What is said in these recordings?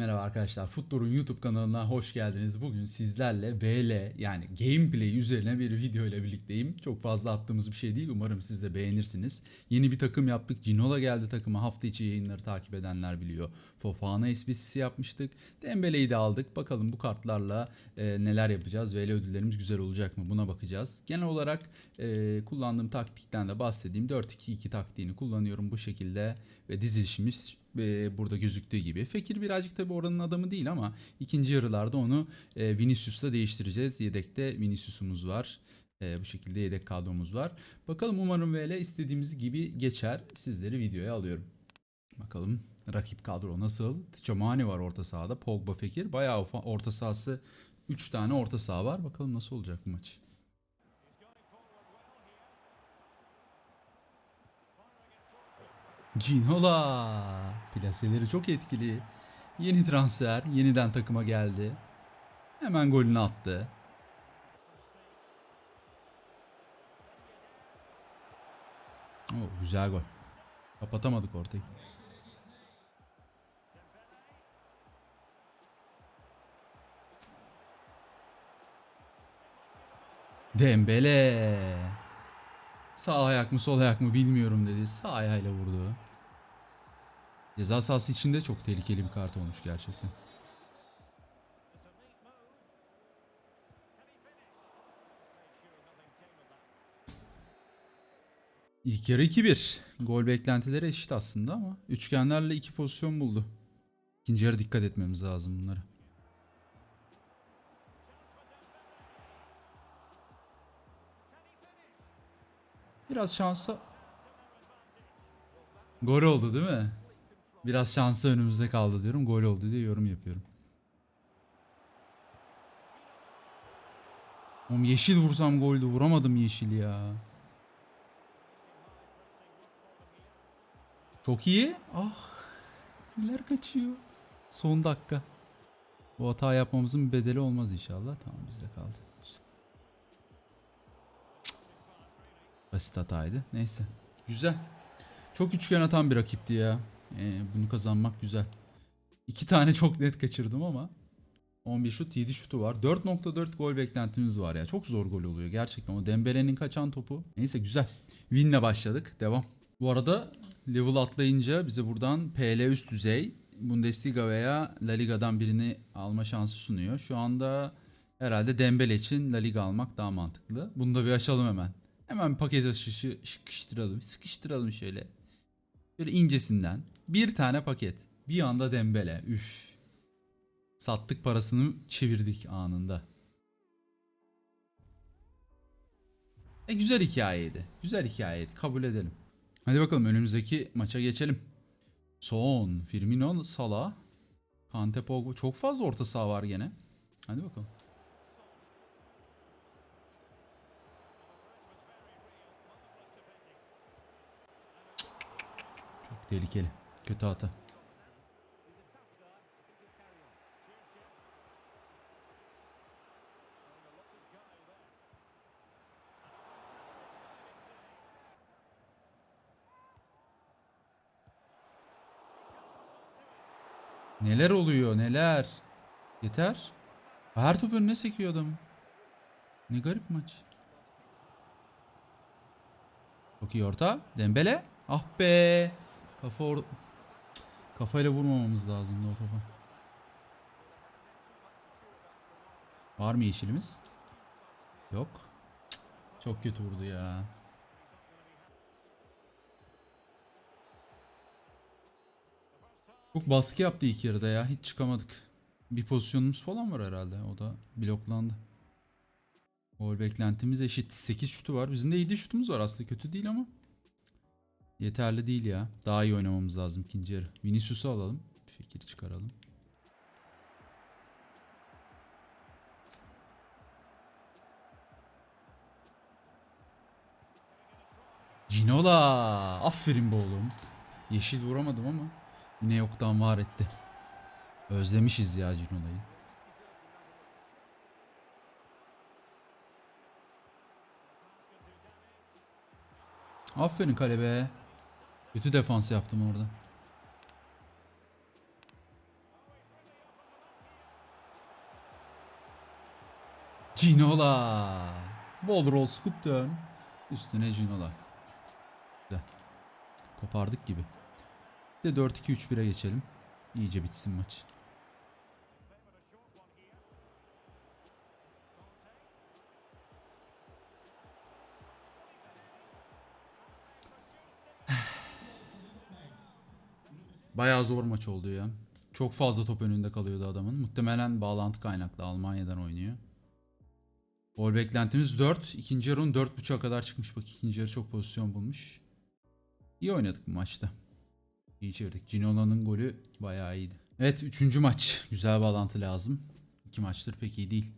Merhaba arkadaşlar, Futbol'un YouTube kanalına hoş geldiniz. Bugün sizlerle VL yani gameplay üzerine bir video ile birlikteyim. Çok fazla attığımız bir şey değil. Umarım siz de beğenirsiniz. Yeni bir takım yaptık. Cinola geldi takıma. Hafta içi yayınları takip edenler biliyor. Fofana SBC'si yapmıştık. Dembele'yi de aldık. Bakalım bu kartlarla e, neler yapacağız. VL ödüllerimiz güzel olacak mı? Buna bakacağız. Genel olarak e, kullandığım taktikten de bahsedeyim. 4-2-2 taktiğini kullanıyorum bu şekilde ve dizilişimiz e, burada gözüktüğü gibi. Fekir birazcık tabii oranın adamı değil ama ikinci yarılarda onu e, Vinicius'la değiştireceğiz. Yedekte Vinicius'umuz var. E, bu şekilde yedek kadromuz var. Bakalım umarım VL istediğimiz gibi geçer. Sizleri videoya alıyorum. Bakalım rakip kadro nasıl? Chomani var orta sahada. Pogba Fekir. Bayağı orta sahası 3 tane orta saha var. Bakalım nasıl olacak bu maç. Cinola. Plaseleri çok etkili. Yeni transfer. Yeniden takıma geldi. Hemen golünü attı. Oo, güzel gol. Kapatamadık ortayı. Dembele. Sağ ayak mı sol ayak mı bilmiyorum dedi. Sağ ayağıyla vurdu. Ceza sahası içinde çok tehlikeli bir kart olmuş gerçekten. İlk yarı 2-1. Gol beklentileri eşit aslında ama üçgenlerle iki pozisyon buldu. İkinci yarı dikkat etmemiz lazım bunlara. Biraz şansa... Gol oldu değil mi? Biraz şansı önümüzde kaldı diyorum. Gol oldu diye yorum yapıyorum. Oğlum yeşil vursam goldü. Vuramadım yeşil ya. Çok iyi. Ah. Neler kaçıyor. Son dakika. Bu hata yapmamızın bedeli olmaz inşallah. Tamam bizde kaldı. Basit hataydı. Neyse. Güzel. Çok üçgen atan bir rakipti ya. Ee, bunu kazanmak güzel. İki tane çok net kaçırdım ama 11 şut 7 şutu var. 4.4 gol beklentimiz var ya. Çok zor gol oluyor gerçekten. O Dembele'nin kaçan topu. Neyse güzel. Win'le başladık. Devam. Bu arada level atlayınca bize buradan PL üst düzey Bundesliga veya La Liga'dan birini alma şansı sunuyor. Şu anda herhalde Dembele için La Liga almak daha mantıklı. Bunu da bir açalım hemen. Hemen paket açışı sıkıştıralım. Sıkıştıralım şöyle. Böyle incesinden. Bir tane paket. Bir anda Dembele. Üf. Sattık parasını çevirdik anında. E güzel hikayeydi. Güzel hikayeydi. Kabul edelim. Hadi bakalım önümüzdeki maça geçelim. Son. Firmino, Salah. Kante, Pogba. Çok fazla orta saha var gene. Hadi bakalım. Tehlikeli. Kötü hata. Neler oluyor neler. Yeter. Her top önüne sekiyor adam. Ne garip maç. Çok iyi orta. Dembele. Ah be. Kafa or... Kafayla vurmamamız lazımdı o topa. Var mı yeşilimiz? Yok. Çok kötü vurdu ya. Çok baskı yaptı ilk yarıda ya. Hiç çıkamadık. Bir pozisyonumuz falan var herhalde. O da bloklandı. Gol beklentimiz eşit. 8 şutu var. Bizim de 7 şutumuz var aslında. Kötü değil ama. Yeterli değil ya. Daha iyi oynamamız lazım ikinci yarı. Vinicius'u alalım. Bir fikir çıkaralım. Cinola. Aferin be oğlum. Yeşil vuramadım ama yine yoktan var etti. Özlemişiz ya Cinola'yı. Aferin kale be. Kötü defans yaptım orada. Cinola. Ball roll scoop turn. Üstüne Cinola. Güzel. Kopardık gibi. De 4-2-3-1'e geçelim. İyice bitsin maç. Bayağı zor maç oldu ya. Çok fazla top önünde kalıyordu adamın. Muhtemelen bağlantı kaynaklı Almanya'dan oynuyor. Gol beklentimiz 4. İkinci yarının 4.5'a kadar çıkmış. Bak ikinci yarı çok pozisyon bulmuş. İyi oynadık bu maçta. İyi çevirdik. Ginola'nın golü bayağı iyiydi. Evet üçüncü maç. Güzel bağlantı lazım. İki maçtır pek iyi değil.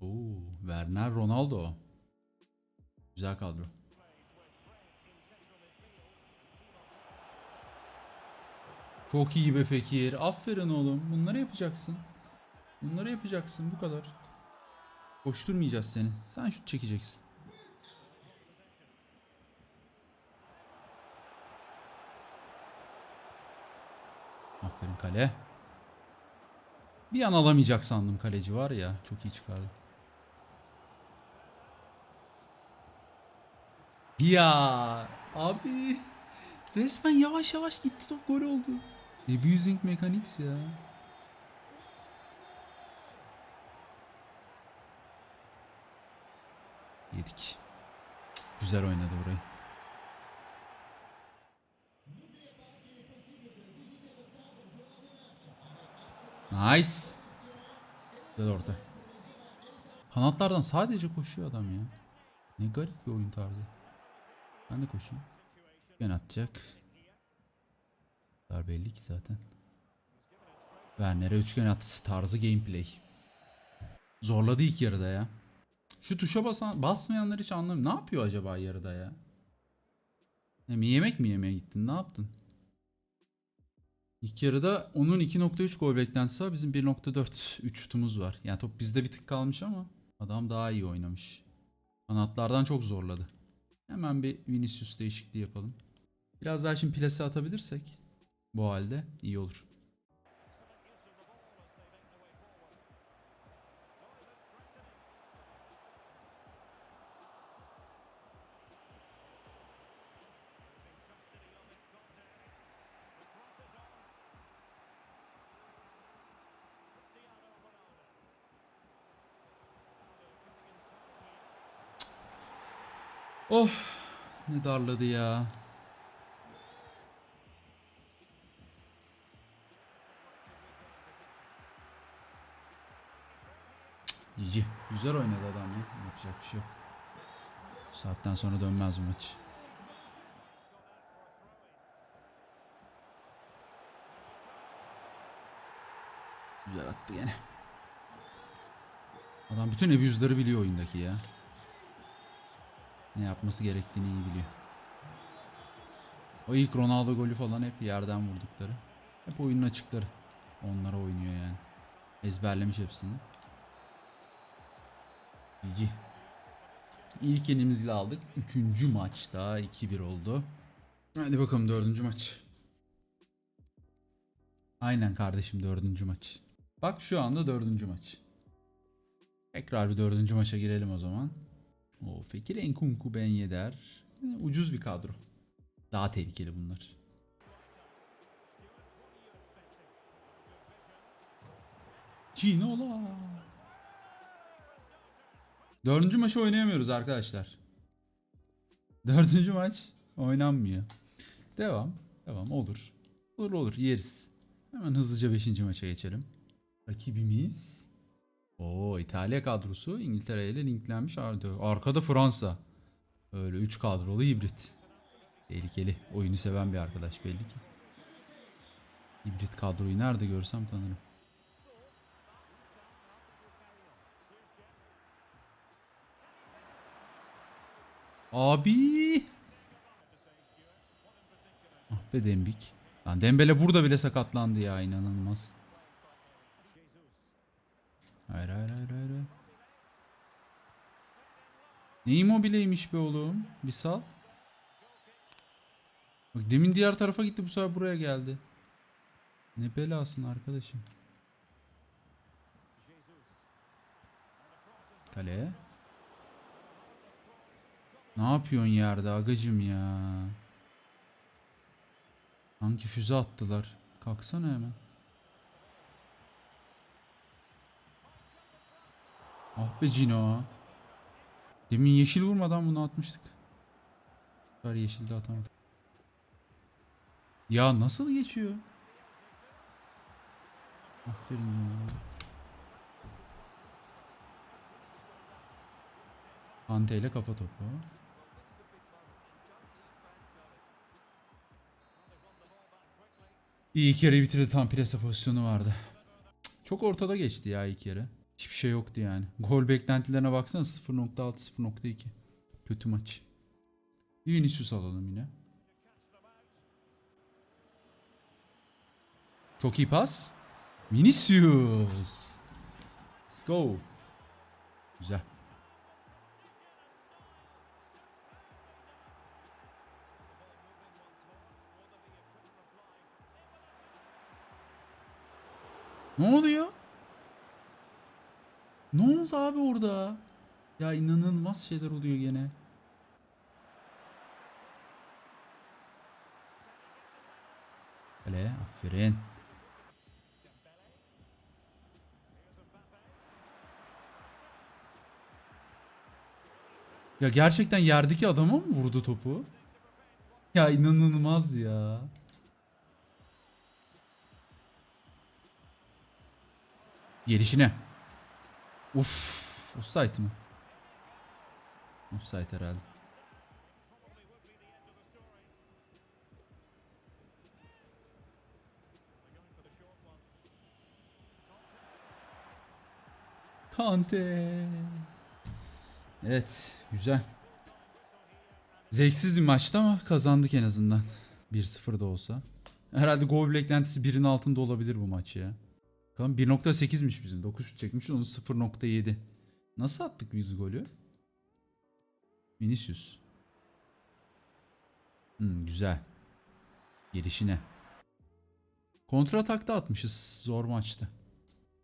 Oo, Werner Ronaldo. Güzel kadro. Çok iyi be Fekir. Aferin oğlum. Bunları yapacaksın. Bunları yapacaksın bu kadar. Koşturmayacağız seni. Sen şut çekeceksin. Aferin kale. Bir an alamayacak sandım kaleci var ya. Çok iyi çıkardı. Ya abi resmen yavaş yavaş gitti top gol oldu. Abusing mechanics ya. Yedik. Cık, Güzel oynadı burayı. Nice. Güzel orta. Kanatlardan sadece koşuyor adam ya. Ne garip bir oyun tarzı. Ben de koşayım. Gene atacak. Dar belli ki zaten. Werner'e üçgen at tarzı gameplay. Zorladı ilk yarıda ya. Şu tuşa basan, basmayanlar hiç anlamıyorum. Ne yapıyor acaba yarıda ya? Mi yemek mi yemeye gittin? Ne yaptın? İlk yarıda onun 2.3 gol beklentisi var. Bizim 1.4 3 şutumuz var. Yani top bizde bir tık kalmış ama adam daha iyi oynamış. Kanatlardan çok zorladı. Hemen bir Vinicius değişikliği yapalım. Biraz daha şimdi plase atabilirsek bu halde iyi olur. Oh ne darladı ya. Cici. Güzel oynadı adam ya. Yapacak bir şey yok. Bu saatten sonra dönmez maç. Güzel attı gene. Adam bütün abuse'ları biliyor oyundaki ya. Ne yapması gerektiğini iyi biliyor. O ilk Ronaldo golü falan hep yerden vurdukları. Hep oyunun açıkları. Onlara oynuyor yani. Ezberlemiş hepsini. Cici. İlk yenimizi aldık. Üçüncü maçta 2-1 oldu. Hadi bakalım dördüncü maç. Aynen kardeşim dördüncü maç. Bak şu anda dördüncü maç. Tekrar bir dördüncü maça girelim o zaman. O Fekir Enkunku Ben Yedder. Yine ucuz bir kadro. Daha tehlikeli bunlar. Cinola. Dördüncü maçı oynayamıyoruz arkadaşlar. Dördüncü maç oynanmıyor. Devam. Devam olur. Olur olur yeriz. Hemen hızlıca beşinci maça geçelim. Rakibimiz Oo İtalya kadrosu İngiltere ile linklenmiş. Ar- Arkada Fransa. Öyle 3 kadrolu hibrit. Tehlikeli. Oyunu seven bir arkadaş belli ki. Hibrit kadroyu nerede görsem tanırım. Abi. Ah be Dembik. Lan Dembele burada bile sakatlandı ya inanılmaz. Hayır hayır hayır hayır. Ne immobileymiş be oğlum. Bir sal. Bak demin diğer tarafa gitti bu sefer buraya geldi. Ne belasın arkadaşım. Kaleye. Ne yapıyorsun yerde agacım ya? Hangi füze attılar? Kalksana hemen. Ah be Cino. Demin yeşil vurmadan bunu atmıştık. Var yeşilde atamadık. Ya nasıl geçiyor? Aferin ya. Ante ile kafa topu. İyi ilk yarıyı bitirdi. Tam plase pozisyonu vardı. Çok ortada geçti ya ilk yarı. Hiçbir şey yoktu yani. Gol beklentilerine baksana 0.6 0.2. Kötü maç. Bir Vinicius alalım yine. Çok iyi pas. Vinicius. Let's go. Güzel. Ne oluyor? Ne oldu abi orada? Ya inanılmaz şeyler oluyor gene. Kale aferin. Ya gerçekten yerdeki adama mı vurdu topu? Ya inanılmaz ya. Gelişine. Uf, offside mı? Offside herhalde. Kante. Evet, güzel. Zevksiz bir maçtı ama kazandık en azından. 1-0 da olsa. Herhalde gol beklentisi 1'in altında olabilir bu maç ya. Bakalım 1.8'miş bizim. 9 şut çekmiş onu 0.7. Nasıl attık biz golü? Vinicius. Hmm, güzel. Gelişine. Kontra atakta atmışız. Zor maçtı.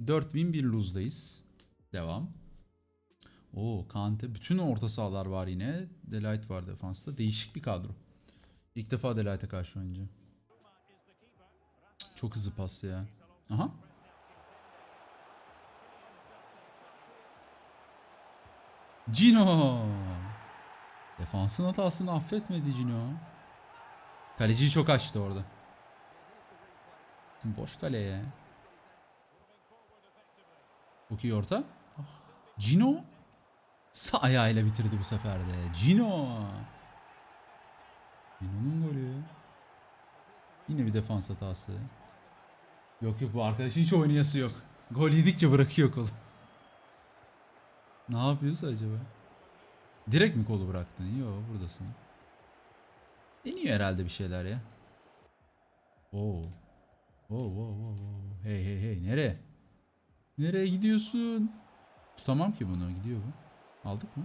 4 win 1 lose'dayız. Devam. Oo Kante. Bütün orta sahalar var yine. Delight var defansta. Değişik bir kadro. İlk defa Delight'e karşı oynayacağım. Çok hızlı pas ya. Aha. Cino. Defansın hatasını affetmedi Cino. Kaleciyi çok açtı orada. Boş kaleye. Çok iyi orta. Cino. Sağ ayağıyla bitirdi bu sefer de. Cino. Cino'nun golü. Yine bir defans hatası. Yok yok bu arkadaşın hiç oynayası yok. Gol yedikçe bırakıyor kolu. Ne yapıyorsa acaba? Direkt mi kolu bıraktın? Yo buradasın. Deniyor herhalde bir şeyler ya. Oo. Oo, oo, oo. Hey hey hey nereye? Nereye gidiyorsun? Tutamam ki bunu. Gidiyor bu. Aldık mı?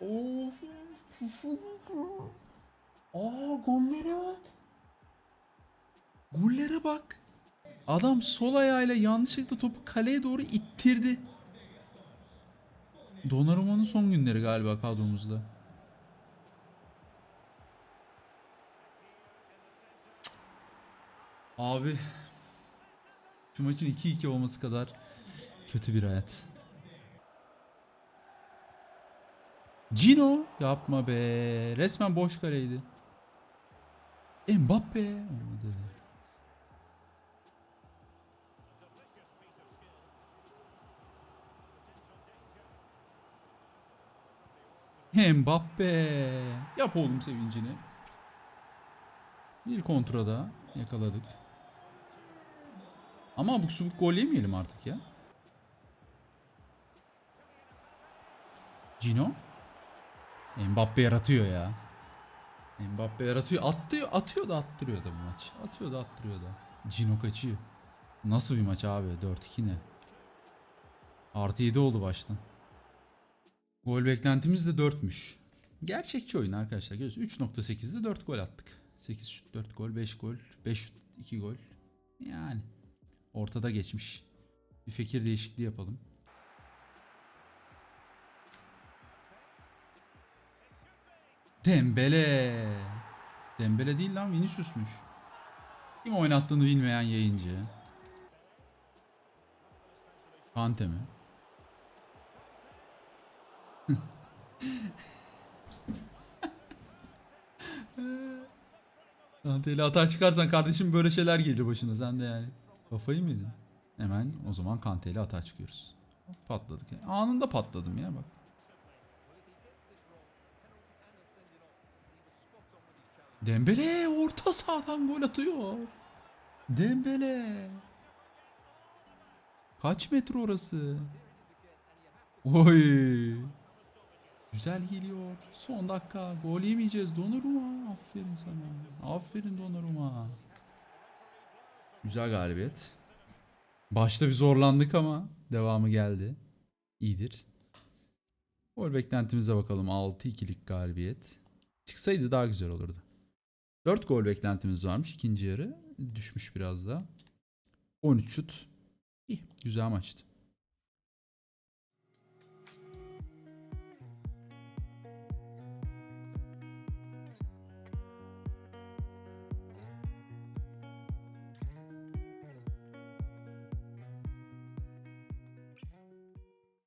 Of. Aa gollere bak. Gollere bak. Adam sol ayağıyla yanlışlıkla topu kaleye doğru ittirdi. Donnarumma'nın son günleri galiba kadromuzda. Abi şu maçın 2-2 olması kadar kötü bir hayat. Cino yapma be. Resmen boş kaleydi. Mbappe Mbappe. Yap oğlum sevincini. Bir kontrada yakaladık. Ama abuk subuk gol yemeyelim artık ya. Cino. Mbappe yaratıyor ya. Mbappe yaratıyor. Attıyor, atıyor da attırıyor da bu maç. Atıyor da attırıyor da. Cino kaçıyor. Nasıl bir maç abi? 4-2 ne? Artı 7 oldu baştan. Gol beklentimiz de 4'müş. Gerçekçi oyun arkadaşlar. Görüyorsunuz 3.8'de 4 gol attık. 8 şut 4 gol 5 gol 5 şut 2 gol. Yani ortada geçmiş. Bir fikir değişikliği yapalım. Dembele. Dembele değil lan Vinicius'muş. Kim oynattığını bilmeyen yayıncı. Kante mi? Kante'yle hata çıkarsan kardeşim böyle şeyler gelir başına sen de yani. Kafayı mı yedin? Hemen o zaman Kante'yle hata çıkıyoruz. Patladık. ya. Anında patladım ya bak. Dembele orta sahadan gol atıyor. Dembele. Kaç metre orası? Oy. Güzel geliyor. Son dakika. Gol yemeyeceğiz Donnarumma. Aferin sana. Aferin Donnarumma. Güzel galibiyet. Başta bir zorlandık ama devamı geldi. İyidir. Gol beklentimize bakalım. 6-2'lik galibiyet. Çıksaydı daha güzel olurdu. 4 gol beklentimiz varmış ikinci yarı. Düşmüş biraz da. 13 şut. İyi. Güzel maçtı.